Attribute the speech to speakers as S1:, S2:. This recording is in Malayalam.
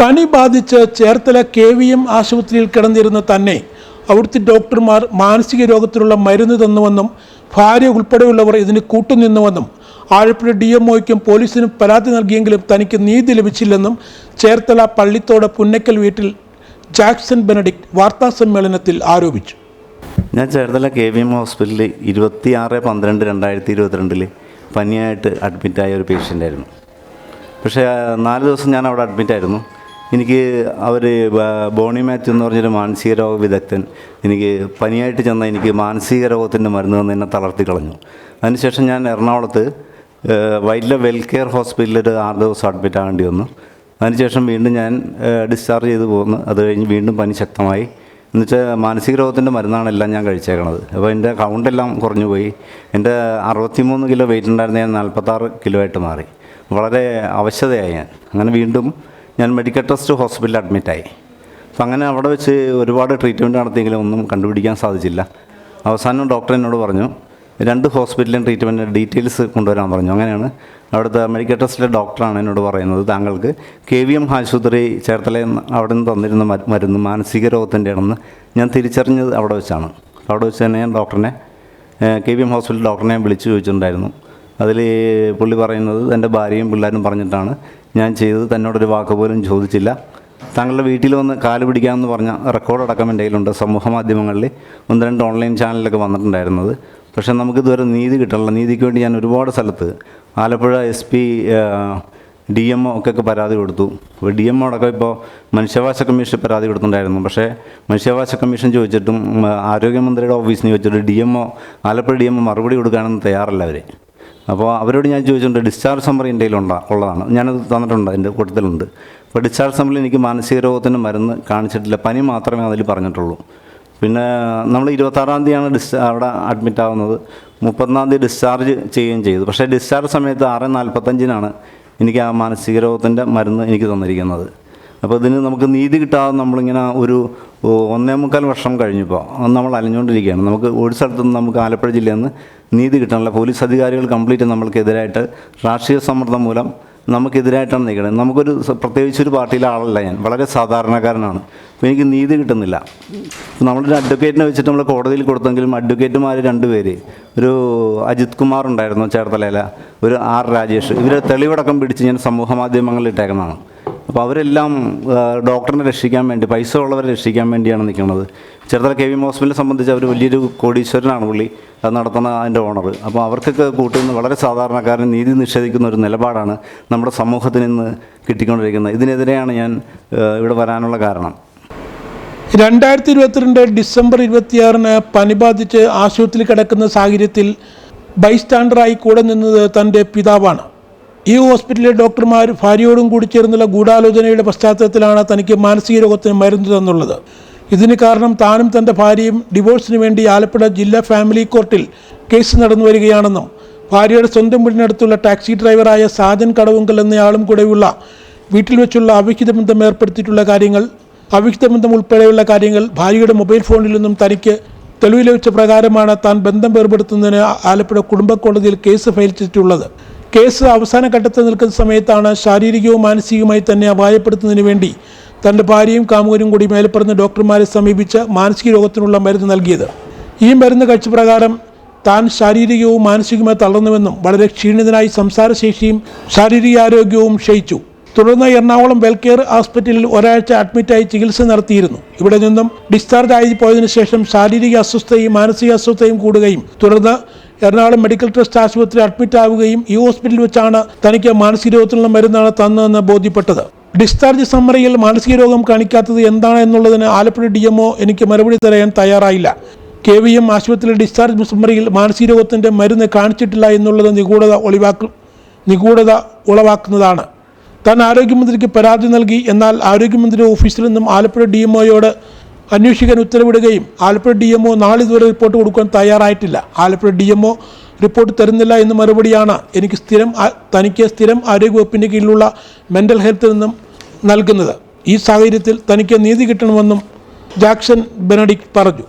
S1: പനി ബാധിച്ച് ചേർത്തല കെ വി എം ആശുപത്രിയിൽ കിടന്നിരുന്ന തന്നെ അവിടുത്തെ ഡോക്ടർമാർ മാനസിക രോഗത്തിനുള്ള മരുന്ന് തന്നുവെന്നും ഭാര്യ ഉൾപ്പെടെയുള്ളവർ ഇതിന് കൂട്ടുനിന്നുവെന്നും ആലപ്പുഴ ഡി എം ഒയ്ക്കും പോലീസിനും പരാതി നൽകിയെങ്കിലും തനിക്ക് നീതി ലഭിച്ചില്ലെന്നും ചേർത്തല പള്ളിത്തോട് പുന്നക്കൽ വീട്ടിൽ ജാക്സൺ ബെനഡിക്ട് വാർത്താസമ്മേളനത്തിൽ ആരോപിച്ചു.
S2: ഞാൻ ചേർത്തല കെ വി എം ഹോസ്പിറ്റലിൽ ഇരുപത്തി ആറ് പന്ത്രണ്ട് രണ്ടായിരത്തി ഇരുപത്തിരണ്ടിൽ പനിയായിട്ട് അഡ്മിറ്റായ ഒരു പേഷ്യന്റായിരുന്നു പക്ഷേ നാല് ദിവസം ഞാൻ അവിടെ അഡ്മിറ്റായിരുന്നു എനിക്ക് അവർ ബോണി മാത്യു എന്ന് പറഞ്ഞൊരു മാനസിക രോഗ വിദഗ്ധൻ എനിക്ക് പനിയായിട്ട് ചെന്ന എനിക്ക് മാനസിക രോഗത്തിന്റെ മരുന്ന് തന്ന് എന്നെ തളർത്തി കളഞ്ഞു. അതിനുശേഷം ഞാൻ എറണാകുളത്ത് വൈൽഡ് വെൽ കെയർ ഹോസ്പിറ്റലിൽ ഒരു ആറ് ദിവസം അഡ്മിറ്റ് ആകേണ്ടി വന്നു. അതിനുശേഷം വീണ്ടും ഞാൻ ഡിസ്ചാർജ് ചെയ്ത് പോന്നു. അത് കഴിഞ്ഞ് വീണ്ടും പനി ശക്തമായി. എന്നുവെച്ചാൽ മാനസിക രോഗത്തിന്റെ മരുന്നാണ് എല്ലാം ഞാൻ കഴിച്ചേക്കണത്. അപ്പോൾ എന്റെ കൗണ്ടെല്ലാം കുറഞ്ഞു പോയി. എന്റെ അറുപത്തിമൂന്ന് കിലോ വെയിറ്റ് ഉണ്ടായിരുന്ന ഞാൻ നാൽപ്പത്താറ് കിലോ ആയിട്ട് മാറി. വളരെ അവശതയായി ഞാൻ. അങ്ങനെ വീണ്ടും ഞാൻ മെഡിക്കൽ ട്രസ്റ്റ് ഹോസ്പിറ്റലിൽ അഡ്മിറ്റായി അപ്പം അങ്ങനെ അവിടെ വെച്ച് ഒരുപാട് ട്രീറ്റ്മെന്റ് നടത്തിയെങ്കിലും ഒന്നും കണ്ടുപിടിക്കാൻ സാധിച്ചില്ല. അവസാനം ഡോക്ടർ എന്നോട് പറഞ്ഞു രണ്ട് ഹോസ്പിറ്റലിലും ട്രീറ്റ്മെന്റ് ഡീറ്റെയിൽസ് കൊണ്ടുവരാൻ പറഞ്ഞു. അങ്ങനെയാണ് അവിടുത്തെ മെഡിക്കൽ ട്രസ്റ്റിലെ ഡോക്ടറാണ് എന്നോട് പറയുന്നത്. താങ്കൾക്ക് കെ വി എം ആശുപത്രി ചേർത്തല അവിടെ നിന്ന് തന്നിരുന്ന മരുന്ന് മാനസിക രോഗത്തിന്റെ ആണെന്ന് ഞാൻ തിരിച്ചറിഞ്ഞത് അവിടെ വെച്ചാണ്. അവിടെ വെച്ച് തന്നെ ഞാൻ ഡോക്ടറിനെ കെ വി എം ഹോസ്പിറ്റൽ ഡോക്ടറിനെ വിളിച്ചു ചോദിച്ചിട്ടുണ്ടായിരുന്നു. അതിൽ പുള്ളി പറയുന്നത് എന്റെ ഭാര്യയും പിള്ളേരും പറഞ്ഞിട്ടാണ് ഞാൻ ചെയ്തത് തന്നോടൊരു വാക്ക് പോലും ചോദിച്ചില്ല. താങ്കളുടെ വീട്ടിൽ വന്ന് കാൽ പിടിക്കാമെന്ന് പറഞ്ഞ റെക്കോർഡ് അടക്കം എന്റെ കയ്യിലുണ്ട്. സമൂഹ മാധ്യമങ്ങളിൽ ഒന്ന് രണ്ട് ഓൺലൈൻ ചാനലിലൊക്കെ വന്നിട്ടുണ്ടായിരുന്നത്. പക്ഷേ നമുക്കിതുവരെ നീതി കിട്ടണില്ല നീതിക്ക് വേണ്ടി ഞാൻ ഒരുപാട് സ്ഥലത്ത് Alappuzha S P D M ഒക്കെ പരാതി കൊടുത്തു. ഡി എം ഒ അടക്കം ഇപ്പോൾ മനുഷ്യാവകാശ കമ്മീഷൻ പരാതി കൊടുത്തിട്ടുണ്ടായിരുന്നു. പക്ഷേ മനുഷ്യാവകാശ കമ്മീഷൻ ചോദിച്ചിട്ടും ആരോഗ്യമന്ത്രിയുടെ ഓഫീസിന് ചോദിച്ചിട്ട് D M Alappuzha D M മറുപടി കൊടുക്കാനൊന്നും തയ്യാറല്ല അവർ അപ്പോൾ അവരോട് ഞാൻ ചോദിച്ചിട്ടുണ്ട് ഡിസ്ചാർജ് സമ്മറി എന്റെ കയ്യിലുണ്ട ഉള്ളതാണ്. ഞാനത് തന്നിട്ടുണ്ട് എന്റെ കൂട്ടത്തിലുണ്ട്. അപ്പോൾ ഡിസ്ചാർജ് സമ്മറിൽ എനിക്ക് മാനസിക രോഗത്തിന് മരുന്ന് കാണിച്ചിട്ടില്ല. പനി മാത്രമേ അതിൽ പറഞ്ഞിട്ടുള്ളൂ. പിന്നെ നമ്മൾ ഇരുപത്താറാം തീയതിയാണ് ഡിസ് അവിടെ അഡ്മിറ്റ് ആവുന്നത്. മുപ്പത്തൊന്നാം തീയതി ഡിസ്ചാർജ് ചെയ്യുകയും ചെയ്തു. പക്ഷേ ഡിസ്ചാർജ് സമയത്ത് ആറ് നാൽപ്പത്തഞ്ചിനാണ് എനിക്ക് ആ മാനസിക രോഗത്തിന്റെ മരുന്ന് എനിക്ക് തന്നിരിക്കുന്നത്. അപ്പോൾ ഇതിന് നമുക്ക് നീതി കിട്ടാതെ നമ്മളിങ്ങനെ ഒരു ഒന്നേ മുക്കാൽ വർഷം കഴിഞ്ഞപ്പോൾ നമ്മൾ അലഞ്ഞുകൊണ്ടിരിക്കുകയാണ്. നമുക്ക് ഒരു സ്ഥലത്തു നിന്ന് നമുക്ക് ആലപ്പുഴ ജില്ലയിൽ നിന്ന് നീതി കിട്ടാനുള്ള പോലീസ് അധികാരികൾ കംപ്ലീറ്റ് നമ്മൾക്കെതിരായിട്ട് രാഷ്ട്രീയ സമ്മർദ്ദം മൂലം നമുക്കെതിരായിട്ടാണ് നിൽക്കുന്നത്. നമുക്കൊരു പ്രത്യേകിച്ച് ഒരു പാർട്ടിയിലെ ആളല്ല ഞാൻ. വളരെ സാധാരണക്കാരനാണ്. അപ്പോൾ എനിക്ക് നീതി കിട്ടുന്നില്ല. നമ്മളൊരു അഡ്വക്കേറ്റിനെ വെച്ചിട്ട് നമ്മൾ കോടതിയിൽ കൊടുത്തെങ്കിലും അഡ്വക്കേറ്റുമാർ രണ്ടുപേര് ഒരു അജിത് കുമാർ ഉണ്ടായിരുന്നു ചേർത്തലയില. ഒരു ആർ രാജേഷ്. ഇവരെ തെളിവടക്കം പിടിച്ച് ഞാൻ സമൂഹ മാധ്യമങ്ങളിൽ ഇട്ടേക്കുന്നതാണ്. അപ്പോൾ അവരെല്ലാം ഡോക്ടറിനെ രക്ഷിക്കാൻ വേണ്ടി പൈസ ഉള്ളവരെ രക്ഷിക്കാൻ വേണ്ടിയാണ് നിൽക്കുന്നത്. ചെറുതല കെ വി ഹോസ്പിറ്റലിനെ സംബന്ധിച്ച് അവർ വലിയൊരു കോടീശ്വരനാണ് പുള്ളി. അത് നടത്തുന്ന അതിന്റെ ഓണർ. അപ്പോൾ അവർക്കൊക്കെ കൂട്ടുന്ന വളരെ സാധാരണക്കാരൻ നീതി നിഷേധിക്കുന്ന ഒരു നിലപാടാണ് നമ്മുടെ സമൂഹത്തിൽ നിന്ന് കിട്ടിക്കൊണ്ടിരിക്കുന്നത്. ഇതിനെതിരെയാണ് ഞാൻ ഇവിടെ വരാനുള്ള കാരണം.
S1: രണ്ടായിരത്തി ഇരുപത്തിരണ്ട് ഡിസംബർ ഇരുപത്തിയാറിന് പനി ബാധിച്ച് ആശുപത്രിയിൽ കിടക്കുന്ന സാഹചര്യത്തിൽ ബൈസ്റ്റാൻഡറായി കൂടെ നിന്നത് തന്റെ പിതാവാണ്. ഈ ഹോസ്പിറ്റലിലെ ഡോക്ടർമാർ ഭാര്യയോടും കൂടി ചേർന്നുള്ള ഗൂഢാലോചനയുടെ പശ്ചാത്തലത്തിലാണ് തനിക്ക് മാനസിക രോഗത്തിന് മരുന്ന് തന്നുള്ളത്. ഇതിന് കാരണം താനും തന്റെ ഭാര്യയും ഡിവോഴ്സിന് വേണ്ടി ആലപ്പുഴ ജില്ലാ ഫാമിലി കോർട്ടിൽ കേസ് നടന്നു വരികയാണെന്നും ഭാര്യയുടെ സ്വന്തം വീടിനടുത്തുള്ള ടാക്സി ഡ്രൈവറായ സാജൻ കടവുങ്കൽ എന്നയാളും കൂടെയുള്ള വീട്ടിൽ വെച്ചുള്ള അവിഹിത ബന്ധം ഏർപ്പെടുത്തിയിട്ടുള്ള കാര്യങ്ങൾ അവിഹിത ബന്ധം ഉൾപ്പെടെയുള്ള കാര്യങ്ങൾ ഭാര്യയുടെ മൊബൈൽ ഫോണിൽ നിന്നും തനിക്ക് തെളിവ് ലഭിച്ച പ്രകാരമാണ് താൻ ബന്ധം ഏർപ്പെടുത്തുന്നതിന് ആലപ്പുഴ കുടുംബ കോടതിയിൽ കേസ് ഫയൽ ചെയ്തിട്ടുള്ളത്. കേസ് അവസാന ഘട്ടത്തിൽ നിൽക്കുന്ന സമയത്താണ് ശാരീരികവും മാനസികവുമായി തന്നെ അപായപ്പെടുത്തുന്നതിന് വേണ്ടി തന്റെ ഭാര്യയും കാമുകനും കൂടി മേൽപ്പറഞ്ഞ ഡോക്ടർമാരെ സമീപിച്ച് മാനസിക രോഗത്തിനുള്ള മരുന്ന് നൽകിയത്. ഈ മരുന്ന് കഴിച്ച പ്രകാരം താൻ ശാരീരികവും മാനസികവുമായി തളർന്നുവെന്നും വളരെ ക്ഷീണിതനായി സംസാരശേഷിയും ശാരീരിക ആരോഗ്യവും ക്ഷയിച്ചു. തുടർന്ന് എറണാകുളം വെൽക്കെയർ ഹോസ്പിറ്റലിൽ ഒരാഴ്ച അഡ്മിറ്റായി ചികിത്സ നടത്തിയിരുന്നു. ഇവിടെ നിന്നും ഡിസ്ചാർജ് ആയി പോയതിനു ശേഷം ശാരീരിക അസ്വസ്ഥയും മാനസിക അസ്വസ്ഥയും കൂടുകയും തുടർന്ന് എറണാകുളം മെഡിക്കൽ ട്രസ്റ്റ് ആശുപത്രി അഡ്മിറ്റ് ആവുകയും ഈ ഹോസ്പിറ്റലിൽ വെച്ചാണ് തനിക്ക് മാനസിക രോഗത്തിനുള്ള മരുന്നാണ് തന്നതെന്ന് ബോധ്യപ്പെട്ടത്. ഡിസ്ചാർജ് സമ്മറിയിൽ മാനസിക രോഗം കാണിക്കാത്തത് എന്താണ് എന്നുള്ളതിന് ആലപ്പുഴ ഡി എംഒ എനിക്ക് മറുപടി തരാൻ തയ്യാറായില്ല. കെ വി എം ആശുപത്രിയിലെ ഡിസ്ചാർജ് സമ്മറിയിൽ മാനസിക രോഗത്തിന്റെ മരുന്ന് കാണിച്ചിട്ടില്ല എന്നുള്ളത് നിഗൂഢത ഒളിവാക്കും നിഗൂഢത ഉളവാക്കുന്നതാണ്. താൻ ആരോഗ്യമന്ത്രിക്ക് പരാതി നൽകി എന്നാൽ ആരോഗ്യമന്ത്രിയുടെ ഓഫീസിൽ നിന്നും ആലപ്പുഴ ഡി എംഒയോട് അന്വേഷിക്കാൻ ഉത്തരവിടുകയും ആലപ്പുഴ ഡി എംഒ നാളിതുവരെ റിപ്പോർട്ട് കൊടുക്കാൻ തയ്യാറായിട്ടില്ല. ആലപ്പുഴ ഡി എംഒ റിപ്പോർട്ട് തരുന്നില്ല എന്ന് മറുപടിയാണ് എനിക്ക് സ്ഥിരം തനിക്ക് സ്ഥിരം ആരോഗ്യവകുപ്പിന്റെ കീഴിലുള്ള മെന്റൽ ഹെൽത്തിൽ നിന്നും നൽകുന്നത്. ഈ സാഹചര്യത്തിൽ തനിക്ക് നീതി കിട്ടണമെന്നും ജാക്സൺ ബെനഡിക് പറഞ്ഞു.